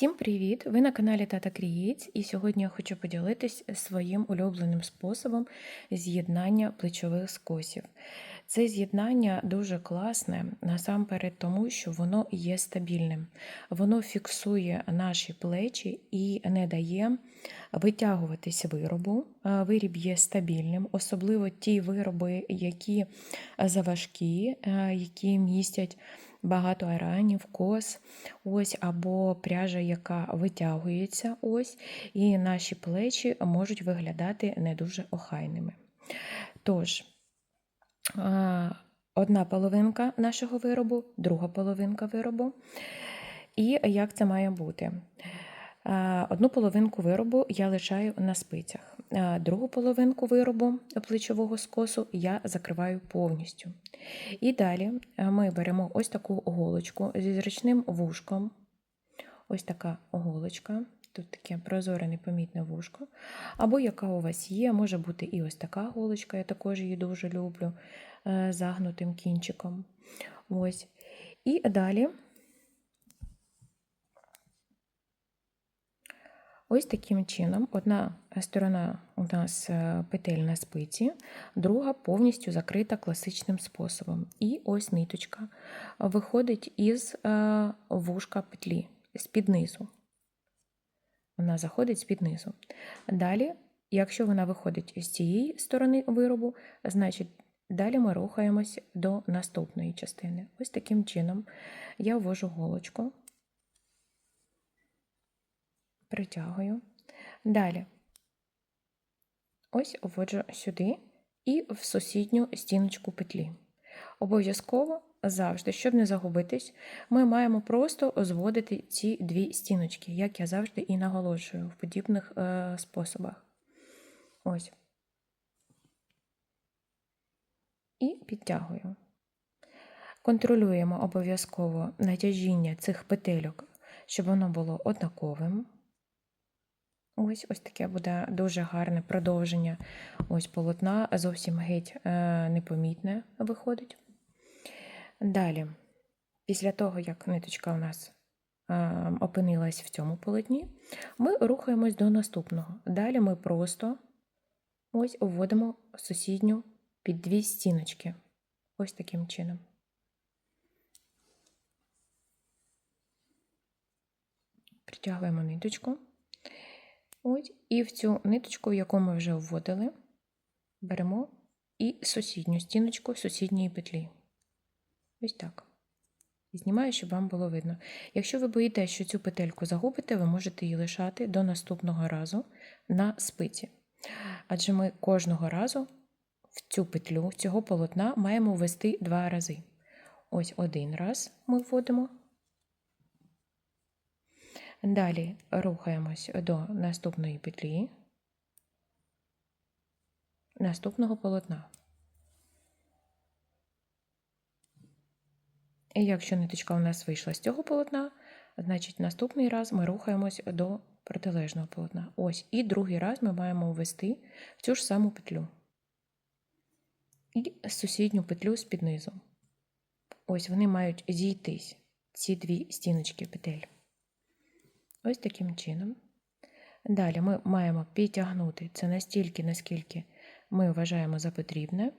Всім привіт! Ви на каналі Тата Крієць, і сьогодні я хочу поділитись своїм улюбленим способом з'єднання плечових скосів. Це з'єднання дуже класне, насамперед тому, що воно є стабільним. Воно фіксує наші плечі і не дає витягуватись виробу. Виріб є стабільним, особливо ті вироби, які заважкі, які містять багато аранів, кос, ось, або пряжа, яка витягується, ось, і наші плечі можуть виглядати не дуже охайними. Тож, одна половинка нашого виробу, друга половинка виробу. І як це має бути? А, Одну половинку виробу я лишаю на спицях, а другу половинку виробу плечового скосу я закриваю повністю. І далі ми беремо ось таку голочку зі зручним вушком. Ось така голочка. Тут таке прозоре непомітне вушко. Або яка у вас є, може бути і ось така голочка, я також її дуже люблю е, загнутим кінчиком. Ось. І далі ось таким чином одна сторона у нас е, петель на спиці, друга повністю закрита класичним способом. І ось ниточка виходить із е, вушка петлі, з-під низу. Вона заходить з-під низу. Далі, якщо вона виходить з цієї сторони виробу, значить далі ми рухаємось до наступної частини. Ось таким чином я ввожу голочку, притягую. Далі ось вводжу сюди і в сусідню стіночку петлі. Обов'язково завжди, щоб не загубитись, ми маємо просто зводити ці дві стіночки, як я завжди і наголошую в подібних е, способах. Ось. І підтягую. Контролюємо обов'язково натяжіння цих петельок, щоб воно було однаковим. Ось ось таке буде дуже гарне продовження ось полотна, зовсім геть е, непомітне виходить. Далі, після того, як ниточка у нас е, опинилась в цьому полотні, ми рухаємось до наступного. Далі ми просто ось вводимо сусідню під дві стіночки. Ось таким чином. Притягуємо ниточку. Ось, І в цю ниточку, яку ми вже вводили, беремо і сусідню стіночку сусідньої петлі. Ось так. Знімаю, щоб вам було видно. Якщо ви боїтеся, що цю петельку загубите, ви можете її лишати до наступного разу на спиці. Адже ми кожного разу в цю петлю цього полотна маємо ввести два рази. Ось один раз ми вводимо. Далі рухаємось до наступної петлі, наступного полотна. І якщо ниточка у нас вийшла з цього полотна, значить наступний раз ми рухаємось до протилежного полотна. Ось, і другий раз ми маємо ввести в цю ж саму петлю. І сусідню петлю з під низу. Ось вони мають зійтись, ці дві стіночки петель. Ось таким чином. Далі ми маємо підтягнути це настільки, наскільки ми вважаємо за потрібне,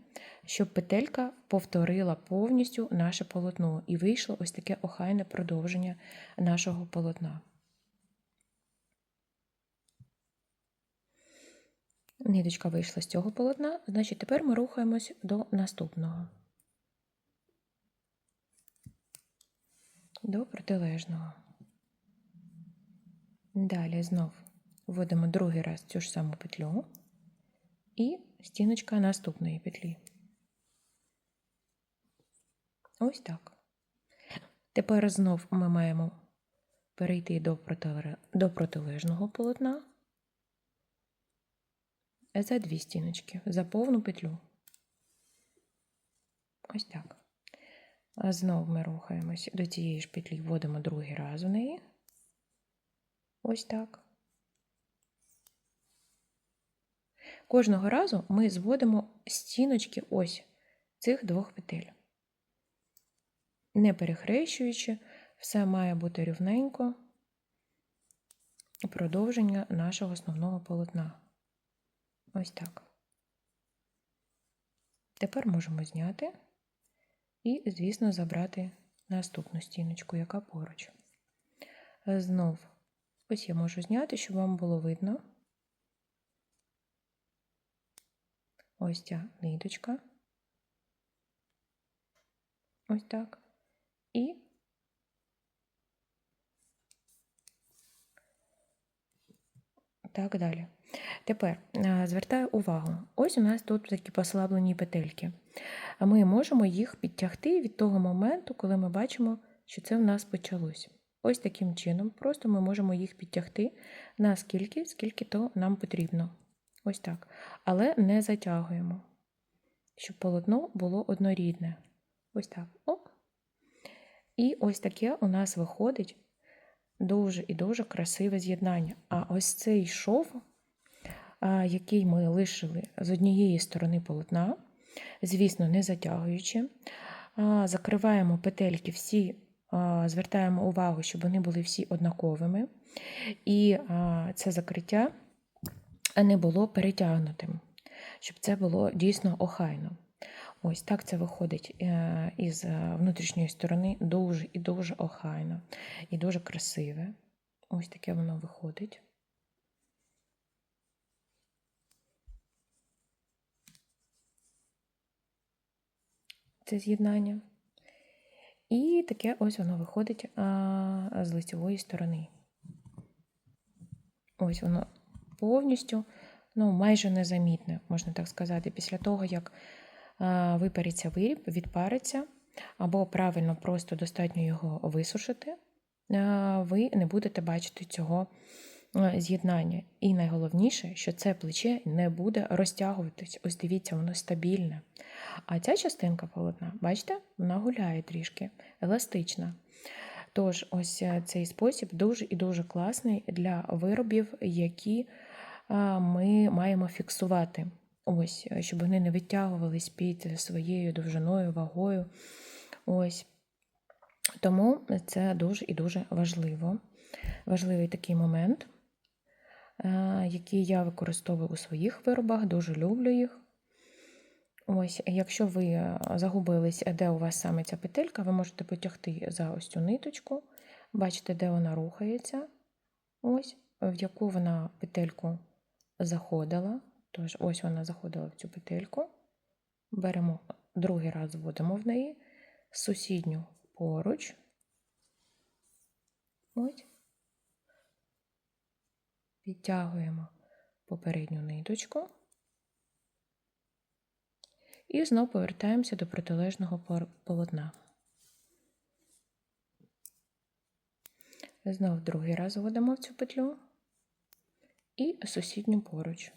щоб петелька повторила повністю наше полотно і вийшло ось таке охайне продовження нашого полотна. Ниточка вийшла з цього полотна, значить тепер ми рухаємось до наступного, до протилежного. Далі знов вводимо другий раз цю ж саму петлю і стіночка наступної петлі. Ось так. Тепер знов ми маємо перейти до протилежного полотна за дві стіночки, за повну петлю. Ось так. А знов ми рухаємось до цієї ж петлі, вводимо другий раз в неї. Ось так. Кожного разу ми зводимо стіночки ось цих двох петель. Не перехрещуючи, все має бути рівненько. продовження нашого основного полотна. Ось так. Тепер можемо зняти і, звісно, забрати наступну стіночку, яка поруч. Знов, ось я можу зняти, щоб вам було видно. Ось ця ниточка. Ось так. І так далі. Тепер е, звертаю увагу, ось у нас тут такі послаблені петельки. Ми можемо їх підтягти від того моменту, коли ми бачимо, що це в нас почалось. Ось таким чином, просто ми можемо їх підтягти наскільки, скільки то нам потрібно. Ось так. Але не затягуємо, щоб полотно було однорідне. Ось так. Оп. І ось таке у нас виходить дуже і дуже красиве з'єднання. А ось цей шов, який ми лишили з однієї сторони полотна, звісно, не затягуючи, закриваємо петельки всі, звертаємо увагу, щоб вони були всі однаковими. І це закриття не було перетягнутим, щоб це було дійсно охайно. Ось так це виходить е, із е, внутрішньої сторони дуже і дуже охайно, і дуже красиве. Ось таке воно виходить. Це з'єднання. І таке ось воно виходить а, з лицевої сторони. Ось воно повністю, ну, майже незамітне, можна так сказати, після того, як випариться виріб, відпариться, або правильно просто достатньо його висушити, ви не будете бачити цього з'єднання. І найголовніше, що це плече не буде розтягуватись. Ось дивіться, воно стабільне. А ця частинка полотна, бачите, вона гуляє трішки, еластична. Тож, ось е, цей спосіб дуже і дуже класний для виробів, які ми маємо фіксувати. Ось, е, щоб вони не витягувались під своєю довжиною, вагою. Ось. Тому це дуже і дуже важливо. Важливий такий момент, е, який я використовую у своїх виробах, дуже люблю їх. Ось, Якщо ви е, загубились, де у вас саме ця петелька, ви можете потягти за ось цю ниточку, бачите, де вона рухається, ось, в яку вона петельку заходила. Тож, ось вона заходила в цю петельку. Беремо другий раз вводимо в неї, сусідню поруч. Ось. Підтягуємо попередню ниточку. І знову повертаємося до протилежного полотна. Знов другий раз вводимо в цю петлю і сусідню поруч.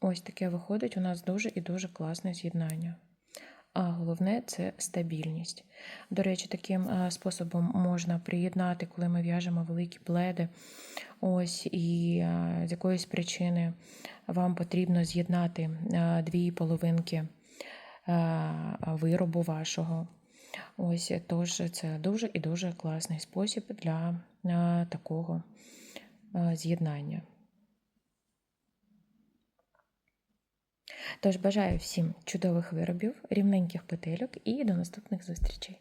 Ось таке виходить у нас дуже і дуже класне з'єднання. А головне це стабільність. До речі, таким е, способом можна приєднати, коли ми в'яжемо великі пледи. Ось, І е, з якоїсь причини вам потрібно з'єднати е, дві половинки виробу вашого. Ось, Тож це дуже і дуже класний спосіб для такого з'єднання. Тож бажаю всім чудових виробів, рівненьких петельок і до наступних зустрічей!